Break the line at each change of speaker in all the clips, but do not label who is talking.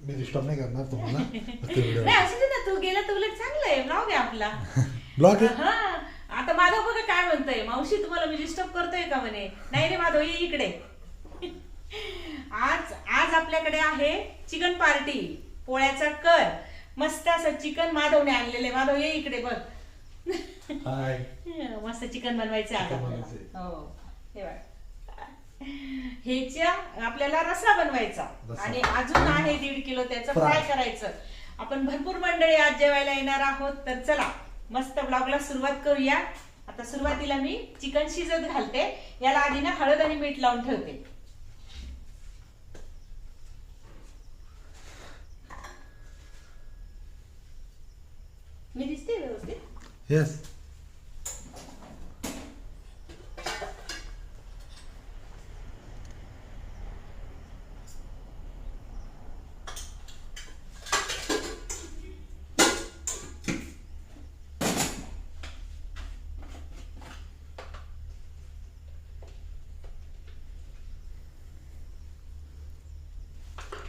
मी disturb नाही करणार तुम्हाला.
नाही असू दे ना तू गेला तर उलट चांगलं आहे. ब्लॉग आहे आपला.
ब्लॉग आहे?
हा. आता माधव बघा काय म्हणतोय. मावशी तुम्हाला मी डिस्टर्ब करतोय का म्हणे? नाही रे माधव ये इकडे. आज आज आपल्याकडे आहे चिकन पार्टी. पोळ्याचा कर. मस्त असं चिकन माधवने आणलेले माधव ये इकडे बघ.
हाय
मस्त चिकन बनवायचं आहे आपल्याला. हो. हे बघ. ह्याच्या आपल्याला रस्सा बनवायचा.
रस्सा.
आणि अजून आहे दीड किलो त्याचं
Fry.
फ्राय करायचं. आपण भरपूर मंडळी आज जेवायला येणार आहोत. तर चला मस्त ब्लॉगला सुरुवात करूया. आता सुरुवातीला मी चिकन शिजत घालते. याला आधी ना हळद आणि मीठ लावून ठेवते. मी दिसते व्यवस्थित?
येस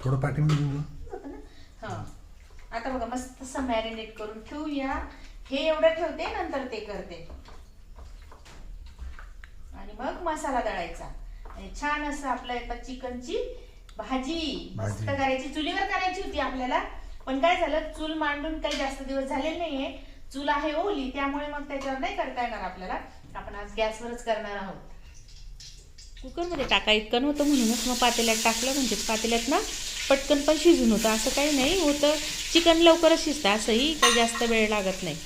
थोडं.
होतं ना? हा. आता बघा मस्त असं मॅरिनेट करून ठेवूया. हे एवढं ठेवते नंतर ते करते. आणि मग मसाला दळायचा. आणि छान असं आपलं आता चिकनची भाजी. मस्त. करायची. चुलीवर करायची होती आपल्याला. पण काय झालं चूल मांडून काही जास्त दिवस झालेले नाहीये. चूल आहे ओली त्यामुळे मग त्याच्यावर नाही करता येणार आपल्याला. आपण आज गॅसवरच करणार आहोत. कुकरमध्ये टाका इतकं नव्हतं म्हणूनच मग पातेल्यात टाकलं म्हणजे पातेल्यात ना पटकन पण शिजून होतं असं काही नाही होतं. चिकन लवकरच शिजतं असंही काही जास्त वेळ लागत नाही.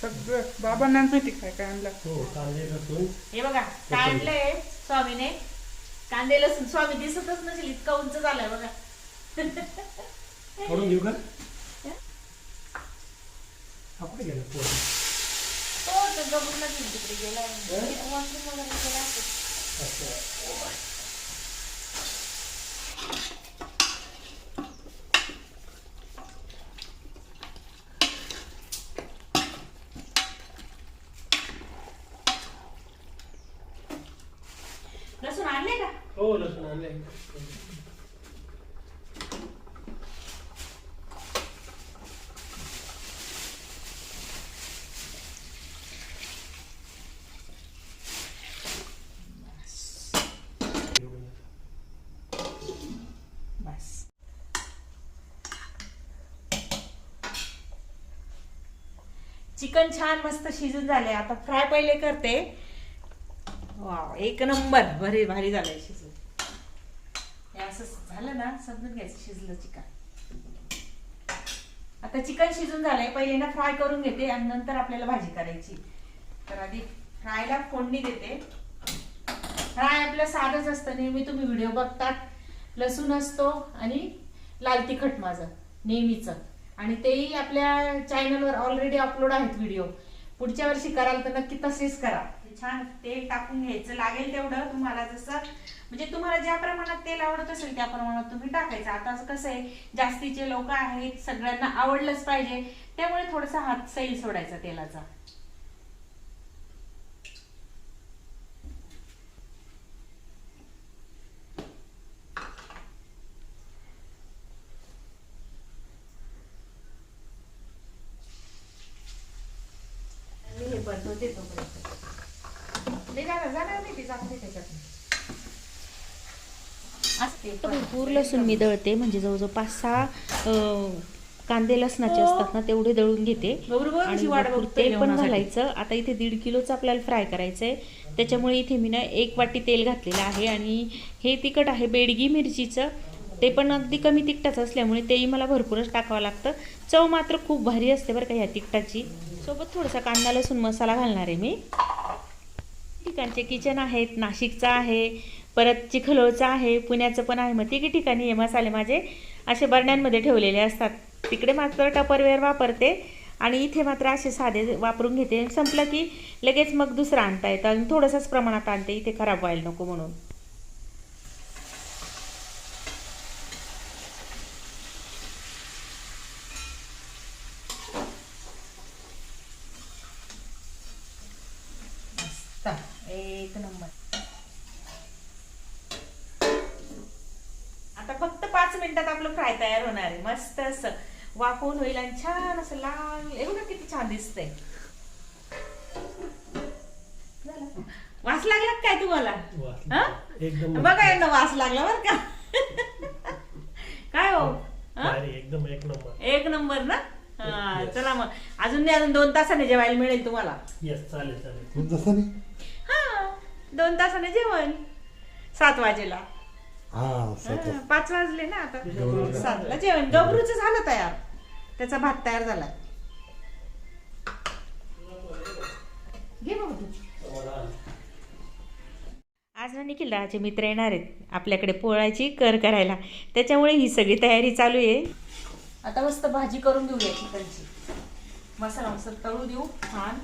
सगळं. बाबांना माहिती काय काय आणलं?
हो
हे बघा काय आणलंय स्वामीने कांदे लसूण स्वामी दिसतच नसेल इतका उंच झालाय बघा.
फोडून घेऊ का हा कुठे गेला फोड
तो तर गबूरला घेऊन तिकडे गेलाय वॉशरूम वगैरे गेला असेल. लसूण आणले का
हो लसूण आणले
बस चिकन छान मस्त शिजून झालंय. आता फ्राय पहिले करते. वाव एक नंबर. भरी भारी झालंय शिजून. हे असं झालं ना समजून घ्यायचं शिजलं चिकन. आता चिकन शिजून झालंय. पहिले ना फ्राय करून घेते आणि नंतर आपल्याला भाजी करायची. तर आधी फ्रायला फोडणी देते. फ्राय आपलं साधंच असतं. नेहमी तुम्ही व्हिडिओ बघतात. लसूण असतो आणि लाल तिखट माझं. नेहमीचं. आणि तेही आपल्या चॅनलवर ऑलरेडी अपलोड आहेत व्हिडिओ पुढच्या वर्षी कराल तर नक्की तसेच करा. छान तेल टाकून घ्यायचं लागेल तेवढं. तुम्हाला जसं म्हणजे तुम्हाला ज्या प्रमाणात तेल आवडत असेल त्या प्रमाणात तुम्ही टाकायचं. आता कसं आहे जास्तीचे लोक आहेत सगळ्यांना आवडलंच पाहिजे. त्यामुळे थोडासा हात सैल सोडायचा तेलाचा मी हे बनवते तोपर्यंत नाही जाणार जाणार नाही ते जात नाही त्याच्यात. असते
भरपूर लसूण मी दळते म्हणजे जवळजवळ पाच सहा कांदे लसणाचे असतात ना तेवढे दळून घेते. आणि भरपूर
बघतोय
तेल पण. घालायचं. आता इथे दीड किलोचं आपल्याला फ्राय करायचं आहे त्याच्यामुळे इथे मी ना एक वाटी तेल घातलेलं आहे आणि हे तिखट आहे बेडगी मिरचीचं. ते पण अगदी कमी तिखटाचं असल्यामुळे तेही मला भरपूरच टाकावं लागतं. चव मात्र खूप भारी असते बरं का ह्या तिखटाची. सोबत थोडासा कांदा लसूण मसाला घालणार आहे मी. ठिकाणचे किचन आहेत नाशिकचं आहे परत चिखलोळचं आहे पुण्याचं पण आहे. मग तिघी ठिकाणी हे मसाले माझे असे बरण्यांमध्ये ठेवलेले असतात. तिकडे मात्र टपरवेअर वापरते आणि इथे मात्र असे साधे वापरून घेते. संपलं की लगेच मग दुसरं आणता येतं. आणि थोडंसंच प्रमाणात आणते. इथे खराब व्हायला नको म्हणून
मस्त एक नंबर आता फक्त पाच मिनिटात आपलं फ्राय तयार होणार आहे. मस्त असं वाफवून होईल आणि छान असं लाल एवढं किती छान दिसतंय? वास लागला काय तुम्हाला? हा? बघा यांना वास लागला बर का. काय हो?
भारी एकदम एक नंबर.
एक नंबर ना? हा चला मग. अजून नाही अजून दोन तासाने जेवायला मिळेल तुम्हाला.
येस चालेल चालेल.
जसं नाही
हा दोन तासाने जेवण. सात वाजेला.
हा सत
हा, पाच वाजले ना आता. सातला जेवण. गबरूच झालं तयार. त्याचा भात तयार झालाय. घे बाबा तू.
आज ना निखिल दादाचे मित्र येणार आहेत. आपल्याकडे पोळाची कर करायला. त्याच्यामुळे ही सगळी तयारी चालू आहे.
आता मस्त भाजी करून घेऊया चिकनची. मसाला मस्त तळू देऊ. छान.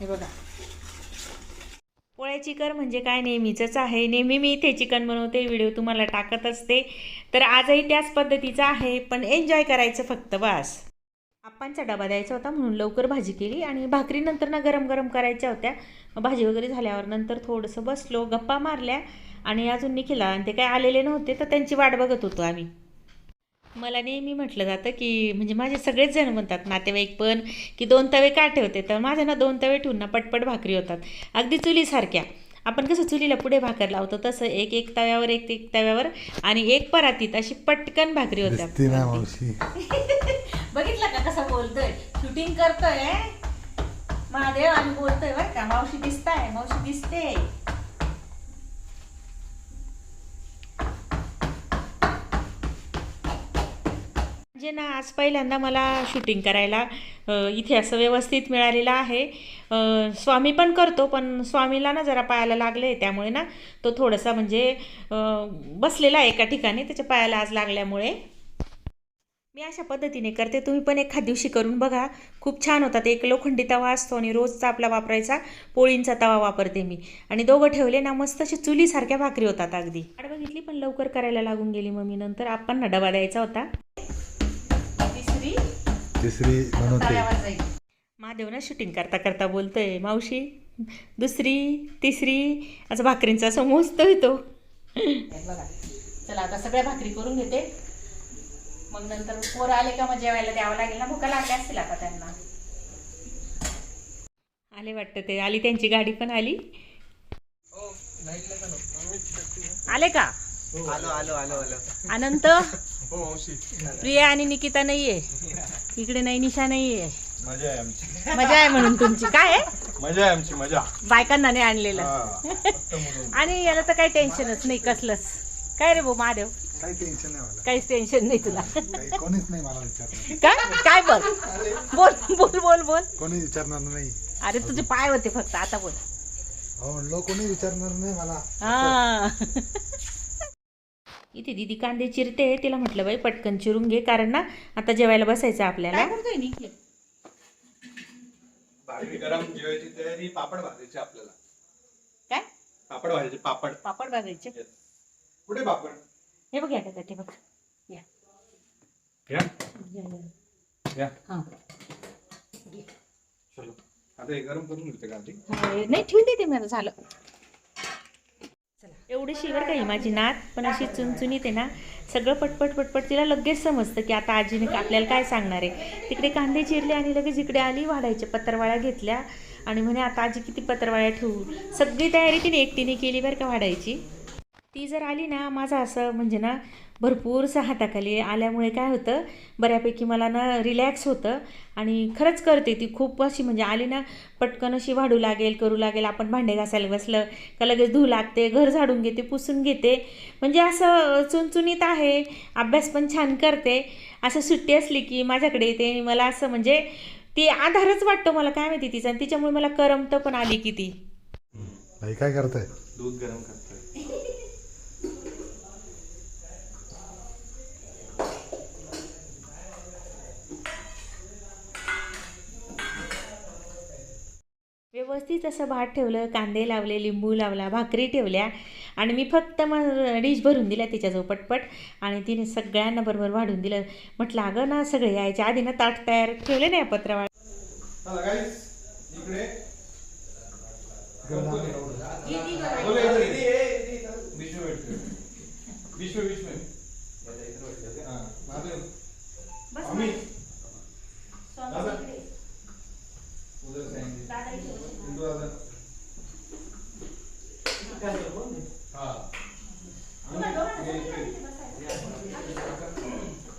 हे बघा.
पोळ्याची कर म्हणजे काय नेहमीचंच आहे. नेहमी मी इथे चिकन बनवते व्हिडिओ तुम्हाला टाकत असते. तर आजही त्याच पद्धतीचा आहे पण एन्जॉय करायचं फक्त बस. आप्पांचा डबा द्यायचा होता म्हणून लवकर भाजी केली आणि भाकरी नंतर ना गरम गरम करायच्या होत्या. भाजी वगैरे झाल्यावर नंतर थोडंसं बसलो गप्पा मारल्या आणि अजून निखिला आणि ते काय आलेले नव्हते तर त्यांची वाट बघत होतो आम्ही. मला नेहमी म्हटलं जातं की म्हणजे माझे सगळेच जण म्हणतात नातेवाईक पण की दोन तवे का ठेवते तर माझ्या ना दोन तवे ठेवून ना पटपट भाकरी होतात. अगदी चुलीसारख्या. आपण कसं चुलीला पुढे भाकर लावतो तसं एक एक तव्यावर एक एक तव्यावर आणि एक परातीत अशी पटकन भाकरी होत्या
बघितलं का कसं बोलतोय? शूटिंग करतोय. महादेव आणि बोलतोय बरं का मावशी दिसताय मावशी दिसते.
म्हणजे ना आज पहिल्यांदा मला शूटिंग करायला इथे असं व्यवस्थित मिळालेलं आहे. स्वामी पण करतो पण स्वामीला ना जरा पायाला लागले त्यामुळे ना तो थोडासा म्हणजे बसलेला आहे एका ठिकाणी त्याच्या पायाला आज लागल्यामुळे. मी अशा पद्धतीने करते. तुम्ही पण एखाद दिवशी करून बघा. खूप छान होतात एक लोखंडी तवा असतो आणि रोजचा आपला वापरायचा पोळींचा तवा वापरते मी. आणि दोघं ठेवले ना मस्त अशी चुलीसारख्या भाकरी होतात अगदी. आड बघितली पण लवकर करायला लागून गेली मग मी नंतर आपण डबा द्यायचा होता.
तिसरी
बनवते
महादेव ना शूटिंग करता करता बोलतोय मावशी दुसरी तिसरी असं भाकरींचा असं मोजतोय तो.
हे बघा. चला आता सगळ्या भाकरी करून घेते. मग नंतर पोरं आले का मग जेवायला द्यावं लागेल ना? भुका लागल्या असतील आता त्यांना.
आले वाटतं ते. आली त्यांची गाडी पण आली. आले का?
आलो आलो आलो आलो.
अनंत? प्रिया आणि निकिता नाहीये. इकडे नाही निशा नाहीये.
मजा आहे आमची.
मजा आहे म्हणून तुमची. काय आहे?
मजा आहे आमची मजा.
बायकांना नाही आणलेलं.
हा. फक्त.
आणि याला तर काही टेन्शनच नाही कसलंच. काय रे भाऊ महादेव?
काही टेन्शन नाही मला.
काहीच टेन्शन नाही तुला.
काही कोणीच नाही मला विचारणार.
काय काय बोल? बोल बोल बोल बोल.
कोणी विचारणार नाही.
अरे तुझे पाय होते फक्त आता बोल.
हो म्हणलो कोणी विचारणार नाही मला.
हा. इथे दिदी कांदे चिरते तिला म्हटलं बाई पटकन चिरून घे कारण ना आता जेवायला बसायचं आपल्याला.
काय करतोय निखिल
भाकरी गरम जेवायची तयारी पापड भाजायची आपल्याला.
काय?
पापड भाजायचे पापड.
पापड भाजायचे?
Yes. कुठे पापड?
हे बघ या का ते बघ. या.
या.
या, या.
या.
हा.
चलो. आता हे गरम करून घेते गाठी
हा, नाही ठेवून देते मी आता झालं.
एवढी शिवर काही माझी नात पण अशी चुनचुनीत आहे ना सगळं पटपट पटपट तिला लगेच समजतं की आता आजीने का- आपल्याला काय सांगणार आहे. तिकडे कांदे चिरले आणि लगेच इकडे आली वाढायच्या पत्रवाळ्या घेतल्या आणि म्हणे आता आजी किती पत्रवाळ्या ठेवू? सगळी तयारी तिने एकटीने केली बरं का वाढायची. ती जर आली ना माझं असं म्हणजे ना भरपूरसं हाताखाली आल्यामुळे काय होतं बऱ्यापैकी मला ना रिलॅक्स होतं आणि खरंच करते ती. खूप अशी म्हणजे आली ना पटकन अशी वाढू लागेल करू लागेल. आपण भांडे घासायला बसलं का लगेच धुऊ लागते घर झाडून घेते पुसून घेते. म्हणजे असं चुनचुनीत आहे. अभ्यास पण छान करते. असं सुट्टी असली की माझ्याकडे येते आणि मला असं म्हणजे ती आधारच वाटतो मला काय माहिती तिचा. आणि तिच्यामुळे मला करमतं पण आली की ती.
भाई काय करताय?
दूध गरम करतोय
व्यवस्थित असं भात ठेवलं कांदे लावले लिंबू लावला भाकरी ठेवल्या. आणि मी फक्त मग डिश भरून दिल्या तिच्याजवळ पटपट आणि तिने सगळ्यांना बरोबर वाढून दिलं. म्हटलं अगं ना सगळे यायच्या आधी ना ताट तयार ठेवले नाही पत्रवाळ
चला बीच में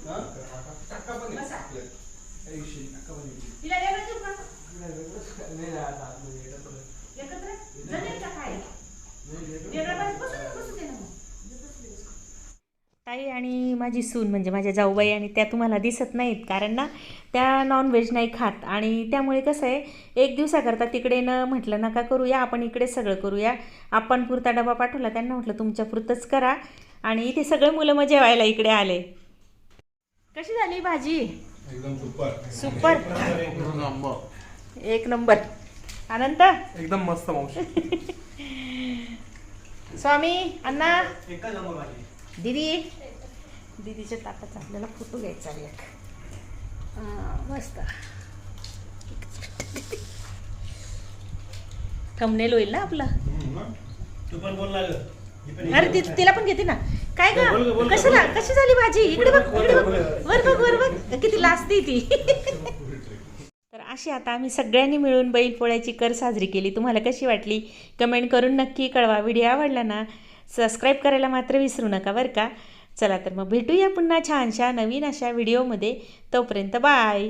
हाँ? अक्का पण अक्का.
तिला वेगळं देऊ का? एकत्र? जमेल का काय? वेगळं बस- बसू दे, बसू दे ना मग.
ताई आणि माझी सून म्हणजे माझ्या जाऊबाई आणि त्या तुम्हाला दिसत नाहीत. कारण ना त्या नॉनव्हेज नाही खात. आणि त्यामुळे कसं आहे एक दिवसाकरता तिकडे न म्हटलं नका करूया आपण इकडे सगळं करूया. आपण पुरता डबा पाठवला त्यांना म्हटलं तुमच्या पुरतंच करा. आणि इथे सगळे मुलं मग जेवायला इकडे आले. कशी झाली भाजी?
एकदम सुपर.
सुपर. एक नंबर. अनंत?
एकदम मस्त
स्वामी अण्णा?
एकच नंबर भाजी.
दीदी? दीदीच्या ताटाचा आपल्याला फोटो घ्यायचा आहे एक. मस्त. थंबनेल होईल ना आपला?
तू पण बोल. ही
अरे ती तिला पण घेते ना. काय ग? कशाला? कशी झाली भाजी? इकडे बघ इकडे बघ. वर बघ वर बघ. किती लाजते ती. तर अशी आता आम्ही सगळ्यांनी मिळून बैलपोळ्याची कर साजरी केली. तुम्हाला कशी वाटली? कमेंट करून नक्की कळवा. व्हिडिओ आवडला ना सबस्क्राईब करायला मात्र विसरू नका बरं का. चला तर मग भेटूया पुन्हा छानशा नवीन अशा व्हिडिओमध्ये तोपर्यंत बाय